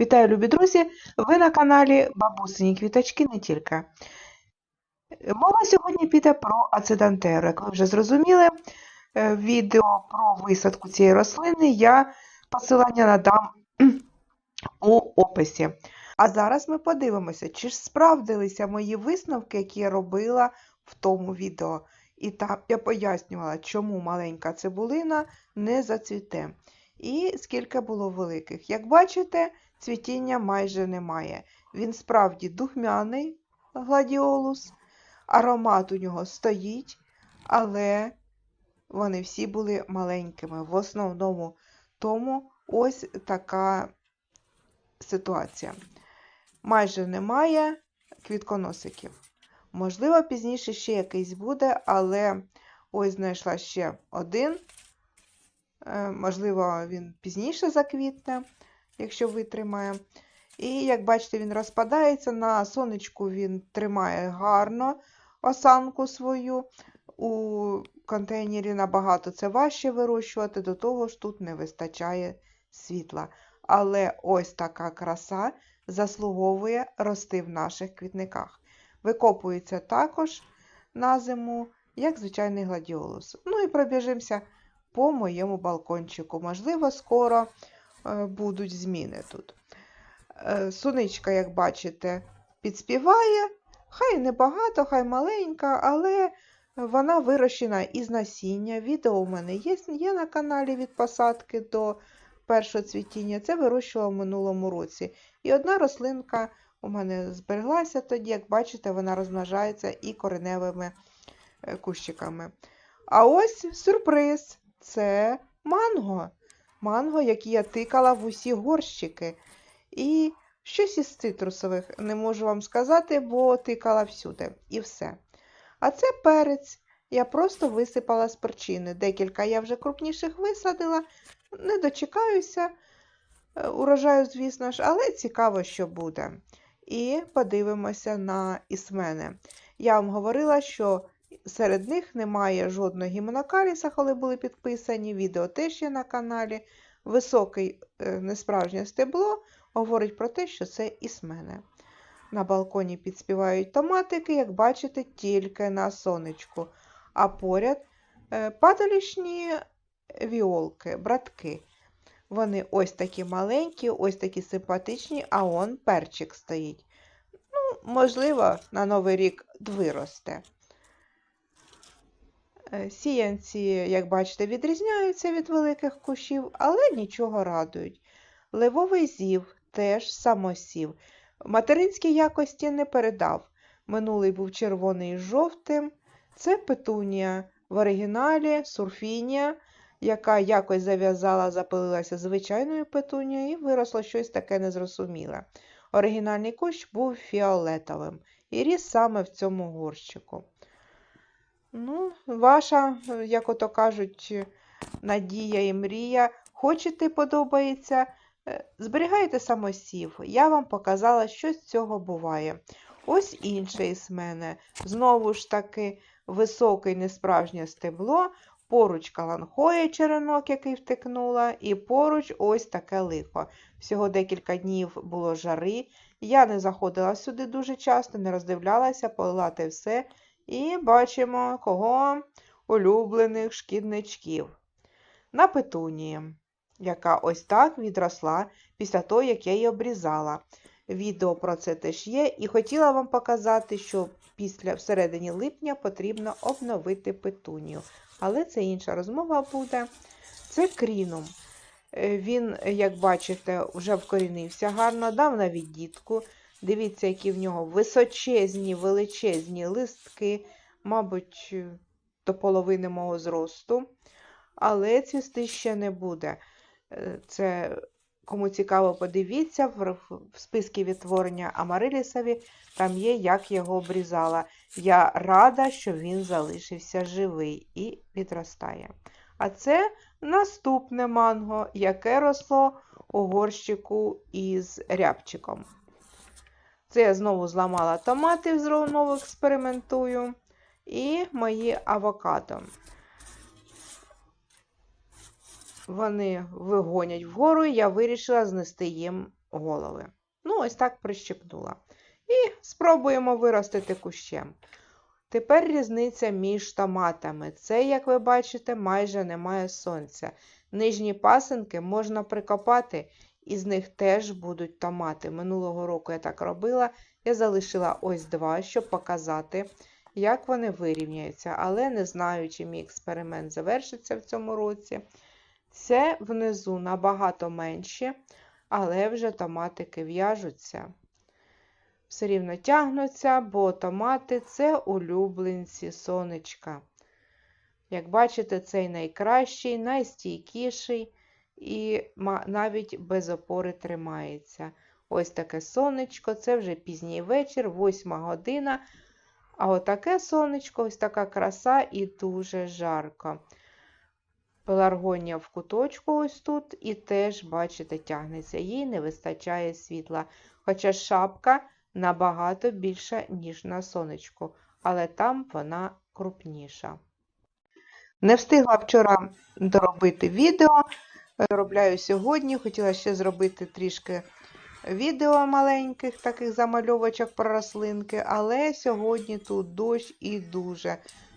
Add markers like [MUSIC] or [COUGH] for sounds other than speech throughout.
Вітаю, любі друзі! Ви на каналі Бабусині Квіточки не тільки. Мова сьогодні піде про ацидентеру. Як ви вже зрозуміли, е, відео про висадку цієї рослини я посилання надам [CLEARS THROAT] у описі. А зараз ми подивимося, чи ж справдилися мої висновки, які я робила в тому відео. І там я пояснювала, чому маленька цибулина не зацвіте. І скільки було великих. Як бачите, цвітіння майже немає. Він справді духмяний гладіолус, аромат у нього стоїть, але вони всі були маленькими. В основному тому ось така ситуація. Майже немає квітконосиків. Можливо, пізніше ще якийсь буде, але ось знайшла ще один. Е, Можливо, він пізніше заквітне, якщо витримає. І, як бачите, він розпадається. На сонечку він тримає гарно осанку свою. У контейнері набагато це важче вирощувати, до того ж тут не вистачає світла. Але ось така краса заслуговує рости в наших квітниках. Викопується також на зиму, як звичайний гладіолус. Ну і пробіжимося по моєму балкончику. Можливо, скоро е, будуть зміни тут. Е, Суничка, як бачите, підспіває. Хай небагато, хай маленька, але вона вирощена із насіння. Відео у мене є, є на каналі від посадки до першого цвітіння. Це вирощувала в минулому році. І одна рослинка у мене збереглася тоді, як бачите, вона розмножається і кореневими е, кущиками. А ось сюрприз це манго. Манго, які я тикала в усі горщики. І щось із цитрусових не можу вам сказати, бо тикала всюди. І все. А це перець. Я просто висипала з перчини. Декілька я вже крупніших висадила. Не дочекаюся е, урожаю, звісно ж, але цікаво, що буде. І подивимося на ісмени. Я вам говорила, що серед них немає жодного гімнокаліса, коли були підписані. Відео теж є на каналі. Високий е, несправжнє стебло говорить про те, що це ісмени. На балконі підспівають томатики, як бачите, тільки на сонечку. А поряд е, падалішні віолки, братки. Вони ось такі маленькі, ось такі симпатичні, а он перчик стоїть. Ну, можливо, на Новий рік виросте. Е, Сіянці, як бачите, відрізняються від великих кущів, але нічого радують. Левовий зів теж самосів. Материнські якості не передав. Минулий був червоний з жовтим. Це петунія в оригіналі сурфінія, яка якось зав'язала, запилилася звичайною петунією і виросло щось таке незрозуміле. Оригінальний кущ був фіолетовим і ріс саме в цьому горщику. Ну, ваша, як ото кажуть, надія і мрія. Хочете, подобається, е, зберігайте самосів. Я вам показала, що з цього буває. Ось інше із мене. Знову ж таки, високе несправжнє стебло, поруч каланхоя черенок, який втикнула, і поруч ось таке лихо. Всього декілька днів було жари. Я не заходила сюди дуже часто, не роздивлялася, полила те все. І бачимо кого улюблених шкідничків. На петунії, яка ось так відросла після того, як я її обрізала. Відео про це теж є, і хотіла вам показати, що після всередині липня потрібно обновити петунію. Але це інша розмова буде. Це крінум. Е, Він, як бачите, вже вкорінився гарно, дав навіть дітку. Дивіться, які в нього височезні, величезні листки, мабуть, до половини мого зросту. Але цвісти ще не буде. Е, Це, кому цікаво, подивіться, в списку відтворення Амарилісові там є, як його обрізала. Я рада, що він залишився живий і відростає. А це наступне манго, яке росло у горщику із рябчиком. Це я знову зламала томати, знову експериментую. І мої авокадо. Вони вигонять вгору, і я вирішила знести їм голови. Ну, ось так прищепнула. І спробуємо виростити кущем. Тепер різниця між томатами. Це, як ви бачите, майже немає сонця. Нижні пасинки можна прикопати, і з них теж будуть томати. Минулого року я так робила. Я залишила ось два, щоб показати, як вони вирівняються. Але не знаю, чи мій експеримент завершиться в цьому році. Це внизу набагато менші, але вже томатики в'яжуться. Все рівно тягнуться, бо томати це улюбленці сонечка. Як бачите, цей найкращий, найстійкіший і навіть без опори тримається. Ось таке сонечко, це вже пізній вечір, 8 година. А отаке сонечко, ось така краса і дуже жарко. Пеларгонія в куточку ось тут і теж, бачите, тягнеться. Їй не вистачає світла. Хоча шапка набагато більша, ніж на сонечку, але там вона крупніша. Не встигла вчора доробити відео. Доробляю сьогодні. Хотіла ще зробити трішки відео маленьких таких замальовочок про рослинки, але сьогодні тут дощ і дуже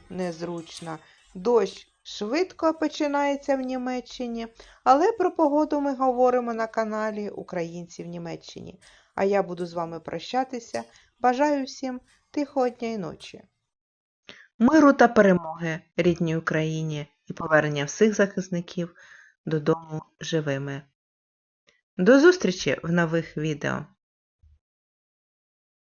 незручно. Дощ швидко починається в Німеччині, але про погоду ми говоримо на каналі Українці в Німеччині. А я буду з вами прощатися. Бажаю всім тихого дня і ночі. Миру та перемоги рідній Україні і повернення всіх захисників додому живими. До зустрічі в нових відео!